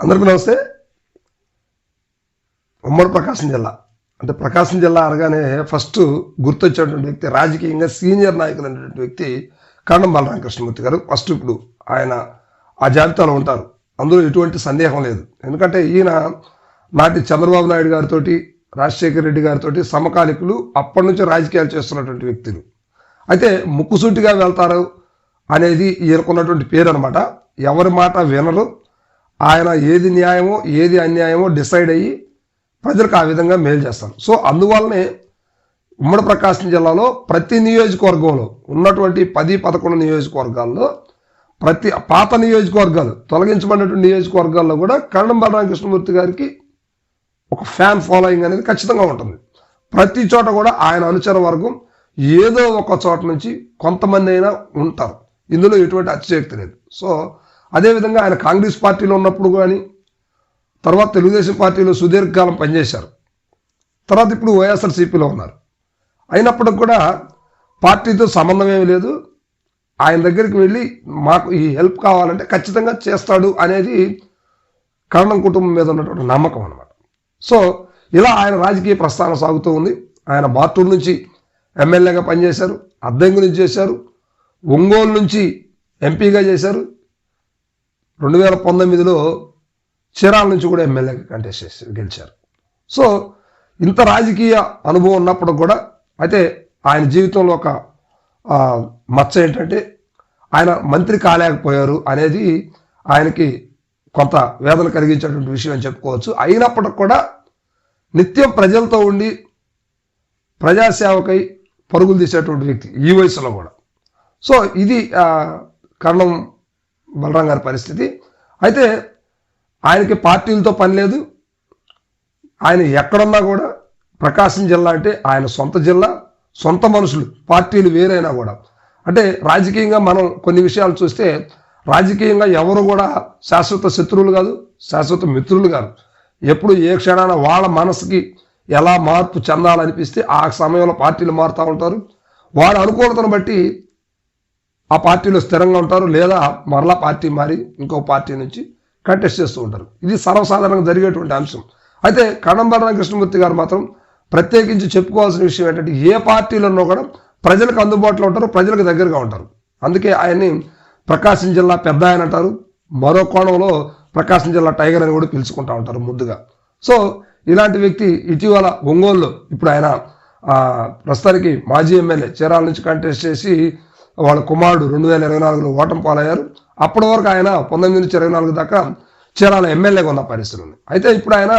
అందరికీ నమస్తే. ఉమ్మడి ప్రకాశం జిల్లా. అంటే ప్రకాశం జిల్లా అనగానే ఫస్ట్ గుర్తొచ్చేటువంటి వ్యక్తి రాజకీయంగా సీనియర్ నాయకులు అనేటువంటి వ్యక్తి కరణం బాలరామకృష్ణమూర్తి గారు. ఫస్ట్ ఇప్పుడు ఆయన ఆ జాబితాలో ఉంటారు. అందులో ఎటువంటి సందేహం లేదు. ఎందుకంటే ఈయన నాటి చంద్రబాబు నాయుడు గారితో రాజశేఖర రెడ్డి గారితో సమకాలికులు అప్పటి నుంచి రాజకీయాలు చేస్తున్నటువంటి వ్యక్తులు. అయితే ముక్కుసూటిగా వెళ్తారు అనేది ఈయనకున్నటువంటి పేరు అనమాట ఎవరి మాట వినరు ఆయన ఏది న్యాయమో ఏది అన్యాయమో డిసైడ్ అయ్యి ప్రజలకు ఆ విధంగా మేలు చేస్తారు సో అందువల్లనే ఉమ్మడి ప్రకాశం జిల్లాలో ప్రతి నియోజకవర్గంలో ఉన్నటువంటి పది పదకొండు నియోజకవర్గాల్లో ప్రతి పాత నియోజకవర్గాలు తొలగించబడినటువంటి నియోజకవర్గాల్లో కూడా కరణం బలరామకృష్ణమూర్తి గారికి ఒక ఫ్యాన్ ఫాలోయింగ్ అనేది ఖచ్చితంగా ఉంటుంది. ప్రతి చోట కూడా ఆయన అనుచర వర్గం ఏదో ఒక చోట నుంచి కొంతమంది అయినా ఉంటారు. ఇందులో ఎటువంటి అతిశయోక్తి లేదు. సో అదేవిధంగా ఆయన కాంగ్రెస్ పార్టీలో ఉన్నప్పుడు కానీ తర్వాత తెలుగుదేశం పార్టీలో సుదీర్ఘకాలం పనిచేశారు. తర్వాత ఇప్పుడు వైఎస్ఆర్సీపీలో ఉన్నారు. అయినప్పటికి కూడా పార్టీతో సంబంధం ఏమీ లేదు. ఆయన దగ్గరికి వెళ్ళి మాకు ఈ హెల్ప్ కావాలంటే ఖచ్చితంగా చేస్తాడు అనేది కరణం కుటుంబం మీద ఉన్నటువంటి నమ్మకం అనమాట సో ఇలా ఆయన రాజకీయ ప్రస్థానం సాగుతూ ఉంది. ఆయన బాటూరు నుంచి ఎమ్మెల్యేగా పనిచేశారు అద్దెంగు నుంచి చేశారు ఒంగోలు నుంచి ఎంపీగా చేశారు రెండు వేల పంతొమ్మిదిలో చీరాల నుంచి కూడా ఎమ్మెల్యేగా కంటెస్ట్ చేసి గెలిచారు. సో ఇంత రాజకీయ అనుభవం ఉన్నప్పుడు కూడా అయితే ఆయన జీవితంలో ఒక మచ్చ ఏంటంటే ఆయన మంత్రి కాలేకపోయారు అనేది ఆయనకి కొంత వేదన కలిగించేటువంటి విషయం అని చెప్పుకోవచ్చు. అయినప్పటికి కూడా నిత్యం ప్రజలతో ఉండి ప్రజాసేవకై పరుగులు తీసేటువంటి వ్యక్తి ఈ వయసులో కూడా. సో ఇది కరణం కర్ణం బలరాం గారి పరిస్థితి. అయితే ఆయనకి పార్టీలతో పని లేదు. ఆయన ఎక్కడున్నా కూడా ప్రకాశం జిల్లా అంటే ఆయన సొంత జిల్లా సొంత మనుషులు పార్టీలు వేరైనా కూడా. అంటే రాజకీయంగా మనం కొన్ని విషయాలు చూస్తే రాజకీయంగా ఎవరు కూడా శాశ్వత శత్రువులు కాదు శాశ్వత మిత్రులు కాదు ఎప్పుడు ఏ క్షణాన వాళ్ళ మనసుకి ఎలా మార్పు చెందాలనిపిస్తే ఆ సమయంలో పార్టీలు మారుతూ ఉంటారు. వారి అనుకూలతను బట్టి ఆ పార్టీలో స్థిరంగా ఉంటారు లేదా మరలా పార్టీ మారి ఇంకో పార్టీ నుంచి కంటెస్ట్ చేస్తూ ఉంటారు. ఇది సర్వసాధారణంగా జరిగేటువంటి అంశం. అయితే కణంబలరామ కృష్ణమూర్తి గారు మాత్రం ప్రత్యేకించి చెప్పుకోవాల్సిన విషయం ఏంటంటే ఏ పార్టీలో కూడా ప్రజలకు అందుబాటులో ఉంటారు ప్రజలకు దగ్గరగా ఉంటారు. అందుకే ఆయన్ని ప్రకాశం జిల్లా పెద్ద ఆయన అంటారు. మరో కోణంలో ప్రకాశం జిల్లా టైగర్ అని కూడా పిలుచుకుంటా ఉంటారు ముద్దుగా సో ఇలాంటి వ్యక్తి ఇటీవల ఒంగోలులో ఇప్పుడు ఆయన ప్రస్తుతానికి మాజీ ఎమ్మెల్యే చీరాల నుంచి కంటెస్ట్ చేసి వాళ్ళ కుమారుడు రెండు వేల ఇరవై నాలుగులో ఓటం పాలయ్యారు అప్పటి వరకు ఆయన పంతొమ్మిది నుంచి ఇరవై నాలుగు దాకా చీరాల ఎమ్మెల్యేగా ఉన్న పరిస్థితి ఉంది. అయితే ఇప్పుడు ఆయన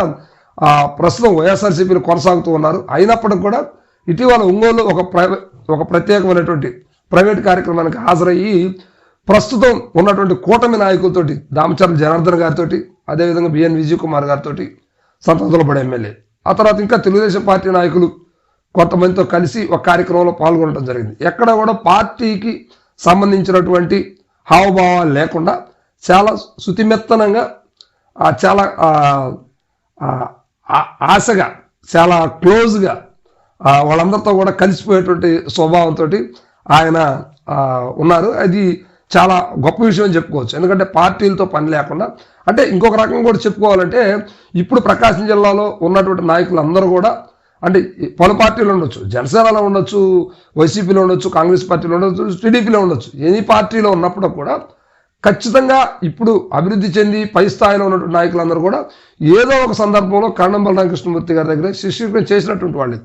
ఆ, ప్రస్తుతం వైఎస్ఆర్సీపీని కొనసాగుతూ ఉన్నారు. అయినప్పటికి కూడా ఇటీవల ఒంగోలు ఒక ప్రైవే ఒక ప్రత్యేకమైనటువంటి ప్రైవేట్ కార్యక్రమానికి హాజరయ్యి ప్రస్తుతం ఉన్నటువంటి కూటమి నాయకులతోటి దామచర్ల జనార్దన్ గారితో అదేవిధంగా బిఎన్ విజయ్ కుమార్ గారితో సంతతులపడే ఎమ్మెల్యే. ఆ తర్వాత ఇంకా తెలుగుదేశం పార్టీ నాయకులు కొంతమందితో కలిసి ఒక కార్యక్రమంలో పాల్గొనడం జరిగింది. ఎక్కడ కూడా పార్టీకి సంబంధించినటువంటి హావభావాలు లేకుండా చాలా శుతిమెత్తనంగా చాలా ఆ, ఆశగా చాలా క్లోజ్గా వాళ్ళందరితో కూడా కలిసిపోయేటువంటి స్వభావంతో ఆయన ఉన్నారు. అది చాలా గొప్ప విషయం అని చెప్పుకోవచ్చు. ఎందుకంటే పార్టీలతో పని లేకుండా అంటే ఇంకొక రకంగా కూడా చెప్పుకోవాలంటే ఇప్పుడు ప్రకాశం జిల్లాలో ఉన్నటువంటి నాయకులు అందరూ కూడా అంటే పలు పార్టీలు ఉండొచ్చు. జనసేనలో ఉండొచ్చు వైసీపీలో ఉండొచ్చు కాంగ్రెస్ పార్టీలో ఉండొచ్చు టీడీపీలో ఉండొచ్చు. ఎనీ పార్టీలో ఉన్నప్పుడు కూడా ఖచ్చితంగా ఇప్పుడు అభివృద్ధి చెంది పై స్థాయిలో ఉన్నటువంటి నాయకులందరూ కూడా ఏదో ఒక సందర్భంలో కరణం రామకృష్ణమూర్తి గారి దగ్గర శిష్యుడు చేసినటువంటి వాళ్ళే.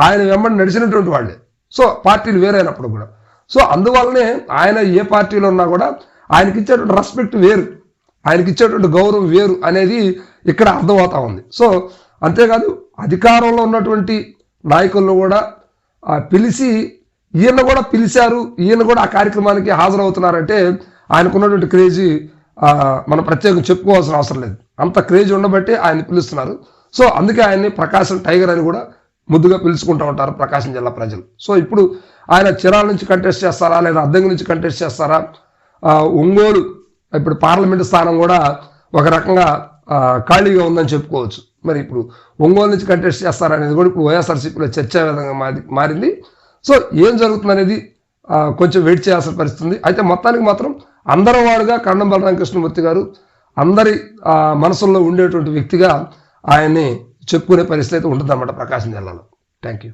ఆయన వెంబడి నడిచినటువంటి వాళ్ళే. సో పార్టీలు వేరైనప్పుడు కూడా. సో అందువల్లనే ఆయన ఏ పార్టీలో ఉన్నా కూడా ఆయనకి ఇచ్చేటువంటి రెస్పెక్ట్ వేరు. ఆయనకి ఇచ్చేటువంటి గౌరవం వేరు అనేది ఇక్కడ అర్థమవుతా ఉంది. సో అంతేకాదు అధికారంలో ఉన్నటువంటి నాయకులను కూడా పిలిచి ఈయన కూడా పిలిచారు. ఈయన కూడా ఆ కార్యక్రమానికి హాజరవుతున్నారంటే ఆయనకున్నటువంటి క్రేజీ మనం ప్రత్యేకం చెప్పుకోవాల్సిన అవసరం లేదు. అంత క్రేజ్ ఉండబట్టి ఆయన పిలుస్తున్నారు. సో అందుకే ఆయన్ని ప్రకాశం టైగర్ అని కూడా ముద్దుగా పిలుచుకుంటూ ఉంటారు ప్రకాశం జిల్లా ప్రజలు. సో ఇప్పుడు ఆయన చిరాల నుంచి కంటెస్ట్ చేస్తారా లేదా అద్దెంగి నుంచి కంటెస్ట్ చేస్తారా? ఒంగోలు ఇప్పుడు పార్లమెంట్ స్థానం కూడా ఒక రకంగా ఖాళీగా ఉందని చెప్పుకోవచ్చు. మరి ఇప్పుడు ఒంగోలు నుంచి కంటెస్ట్ చేస్తారనేది కూడా ఇప్పుడు వైఎస్ఆర్సీపీలో చర్చా విధంగా మారి మారింది. సో ఏం జరుగుతుందనేది అనేది కొంచెం వెయిట్ చేయాల్సిన పరిస్థితుంది అయితే మొత్తానికి మాత్రం అందరం వాడుగా కన్నం బలరామకృష్ణమూర్తి గారు అందరి ఆ, మనసుల్లో ఉండేటువంటి వ్యక్తిగా ఆయన్ని చెప్పుకునే పరిస్థితి అయితే ఉంటుందన్నమాట ప్రకాశం జిల్లాలో. Thank you